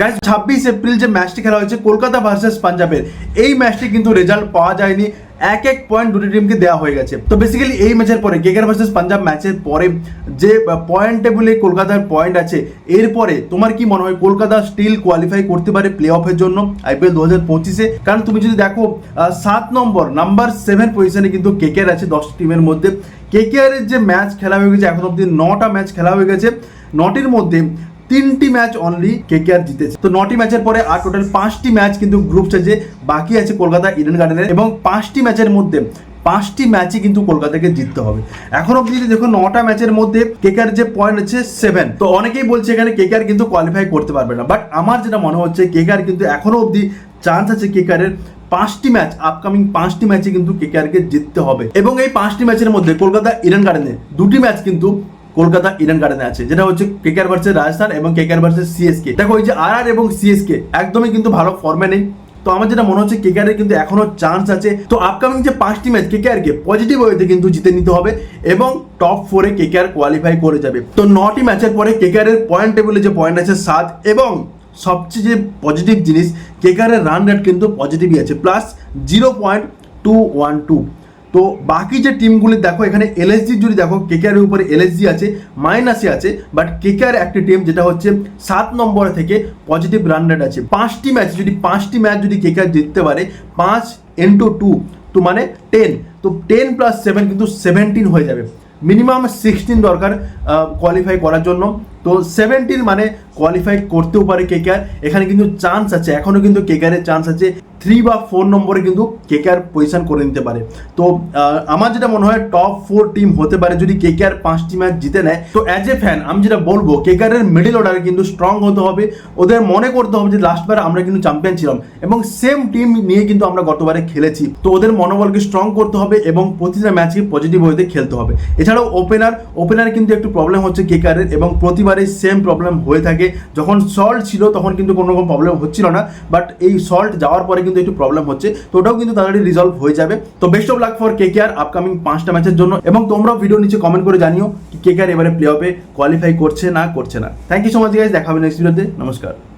Guys ছাব্বিশ April যে ম্যাচটি খেলা হয়েছে, কলকাতা ভার্সেস পাঞ্জাবের, এই ম্যাচটি কিন্তু রেজাল্ট পাওয়া যায়নি। এক এক পয়েন্ট দুটি টিমকে দেওয়া হয়ে গেছে। তো বেসিক্যালি এই ম্যাচের পরে কেকার ভার্সেস পাঞ্জাব ম্যাচের পরে যে পয়েন্ট টেবিলে কলকাতার পয়েন্ট আছে এরপরে তোমার কি মনে হয়, কলকাতা স্টিল কোয়ালিফাই করতে পারে প্লে অফের জন্য আইপিএল দু হাজার পঁচিশে? কারণ তুমি যদি দেখো সাত নম্বর নাম্বার সেভেন পজিশনে কিন্তু কেকেআর আছে দশ টিমের মধ্যে। কেকেআর এর যে ম্যাচ খেলা হয়ে গেছে, এখন অব্দি নটা ম্যাচ খেলা হয়ে গেছে। নটির মধ্যে তিনটি ম্যাচ অনলি কেকেআর জিতেছে। তো নটি ম্যাচের পরে আর টোটাল পাঁচটি ম্যাচ কিন্তু গ্রুপ স্টেজে বাকি আছে কলকাতা ইডেন গার্ডেনের এবং পাঁচটি ম্যাচের মধ্যে পাঁচটি ম্যাচই কিন্তু কলকাতাকে জিততে হবে। এখন অব্দি যদি দেখো নটা ম্যাচের মধ্যে কেকার যে পয়েন্ট হচ্ছে সেভেন তো অনেকেই বলছে এখানে কেকার কিন্তু কোয়ালিফাই করতে পারবে না। বাট আমার যেটা মনে হচ্ছে কেকার কিন্তু এখনও অব্দি চান্স আছে কেকারের পাঁচটি ম্যাচ আপকামিং পাঁচটি ম্যাচে কিন্তু কেকেআরকে জিততে হবে। এবং এই পাঁচটি ম্যাচের মধ্যে কলকাতা ইডেন গার্ডেনে দুটি ম্যাচ কিন্তু কলকাতা ইডেন গার্ডেনে আছে, যেটা হচ্ছে কেকেআর ভার্সেস রাজস্থান এবং কেকেআর ভার্সেস সিএসকে দেখো এই যে আর আর এবং সিএসকে একদমই কিন্তু ভালো ফর্মে নেই। তো আমার যেটা মনে হচ্ছে কেকেআরের কিন্তু এখনও চান্স আছে। তো আপকামিং যে পাঁচটি ম্যাচ কেকেআরকে পজিটিভ ওয়েতে কিন্তু জিতে নিতে হবে এবং টপ ফোরে কেকেআর কোয়ালিফাই করে যাবে। তো নটি ম্যাচের পরে কেকেআরের পয়েন্ট টেবিলে যে পয়েন্ট আছে সাত এবং সবচেয়ে যে পজিটিভ জিনিস কেকারের রান রেট কিন্তু পজিটিভই আছে plus zero point two one two তো বাকি যে টিমগুলি দেখো এখানে এলএসজি যদি দেখো কেকেআরের উপরে এলএসজি আছে মাইনাসে আছে বাট কেকেআর একটি টিম যেটা হচ্ছে সাত নম্বর থেকে পজিটিভ রান রেট আছে। পাঁচটি ম্যাচ যদি পাঁচটি ম্যাচ যদি কেকেআর জিততে পারে, পাঁচ ইন্টু টু তো মানে টেন তো টেন প্লাস সেভেন কিন্তু সেভেন্টিন হয়ে যাবে। মিনিমাম সিক্সটিন দরকার কোয়ালিফাই করার জন্য। তো সেভেন্টিন মানে কোয়ালিফাই করতেও পারে কেকেআর এখানে কিন্তু চান্স আছে এখনও কিন্তু কেকেআরের চান্স আছে। থ্রি বা ফোর নম্বরে কিন্তু কেকেআর পজিশন করে নিতে পারে। তো আমার যেটা মনে হয় টপ ফোর টিম হতে পারে যদি কেকেআর পাঁচটি ম্যাচ জিতে নেয়। তো অ্যাজ এ ফ্যান আমি যেটা বলব কেকেআরের মিডিল অর্ডারে কিন্তু স্ট্রং হতে হবে। ওদের মনে করতে হবে যে লাস্টবার আমরা কিন্তু চ্যাম্পিয়ন ছিলাম। এবং সেম টিম নিয়ে কিন্তু আমরা গতবারে খেলেছি। তো ওদের মনোবলকে স্ট্রং করতে হবে এবং প্রতিটা ম্যাচকে পজিটিভ ওয়েতে খেলতে হবে। এছাড়াও ওপেনার ওপেনার কিন্তু একটু প্রবলেম হচ্ছে কেকারের এবং প্রতিবারে সেম প্রবলেম হয়ে থাকে। যখন সল্ট ছিল, তখন কিন্তু কোনো রকম প্রবলেম হচ্ছিল না। বাট এই সল্ট যাওয়ার পরে কিন্তু একটু প্রবলেম হচ্ছে। তো ওটাও কিন্তু তাড়াতাড়ি রিজলভ হয়ে যাবে। তো best of luck for KKR upcoming পাঁচটা ম্যাচের জন্য। এবং তোমরাও ভিডিও নিচে কমেন্ট করে জানিও কে কেয়ার এবারে প্লে অফে কোয়ালিফাই করছে না করছে না। Thank you so much guys দেখা হবে নেক্সট ভিডিওতে নমস্কার।